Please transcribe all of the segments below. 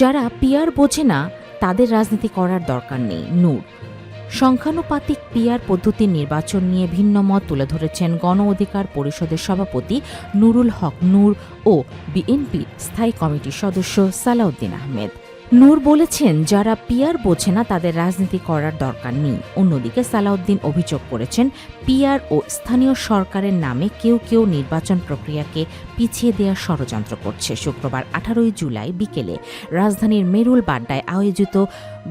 যারা পিয়ার বোঝে না, তাদের রাজনীতি করার দরকার নেই, নূর। সংখ্যানুপাতিক পিয়ার পদ্ধতির নির্বাচন নিয়ে ভিন্ন মত তুলে ধরেছেন গণ অধিকার পরিষদের সভাপতি নুরুল হক নূর ও বিএনপির স্থায়ী কমিটির সদস্য সালাউদ্দিন আহমেদ। নূর বলেছেন, যারা পিয়ার বোঝে না, তাদের রাজনীতি করার দরকার নেই। অন্যদিকে সালাউদ্দিন অভিযোগ করেছেন পিয়ার ও স্থানীয় সরকারের নামে কেউ কেউ নির্বাচন প্রক্রিয়াকে পিছিয়ে দেওয়ার ষড়যন্ত্র করছে। শুক্রবার আঠারোই জুলাই বিকেলে রাজধানীর মেরুল বাড্ডায় আয়োজিত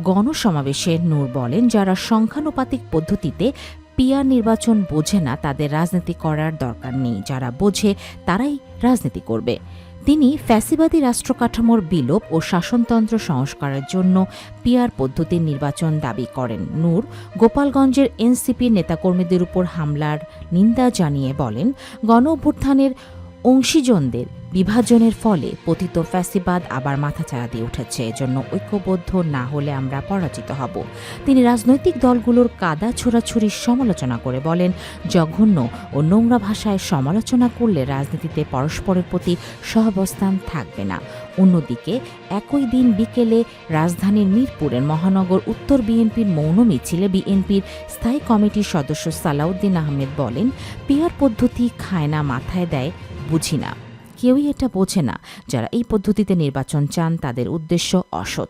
গণসমাবেশে নূর বলেন, যারা সংখ্যানুপাতিক পদ্ধতিতে পিয়ার নির্বাচন বোঝে না, তাদের রাজনীতি করার দরকার নেই। যারা বোঝে, তারাই রাজনীতি করবে। তিনি ফ্যাসিবাদী রাষ্ট্রকাঠামোর বিলোপ ও শাসনতন্ত্র সংস্কারের জন্য পিয়ার পদ্ধতির নির্বাচন দাবি করেন। নূর গোপালগঞ্জের এনসিপির নেতাকর্মীদের উপর হামলার নিন্দা জানিয়ে বলেন গণ অভ্যুত্থানের অংশীজনদের বিভাজনের ফলে পতিত ফ্যাসিবাদ আবার মাথাচাড়া দিয়ে উঠেছে। এজন্য ঐক্যবদ্ধ না হলে আমরা পরাজিত হব। তিনি রাজনৈতিক দলগুলোর কাদা ছোড়াছুরির সমালোচনা করে বলেন, জঘন্য ও নোংরা ভাষায় সমালোচনা করলে রাজনীতিতে পরস্পরের প্রতি সহাবস্থান থাকবে না। অন্যদিকে, একই দিন বিকেলে রাজধানীর মিরপুরের মহানগর উত্তর বিএনপির মৌন মিছিলে বিএনপির স্থায়ী কমিটির সদস্য সালাউদ্দিন আহমেদ বলেন, পিয়ার পদ্ধতি খায় না, মাথায় দেয় বুঝি না। কেউই এটা বোঝে না। যারা এই পদ্ধতিতে নির্বাচন চান তাদের উদ্দেশ্য অসৎ।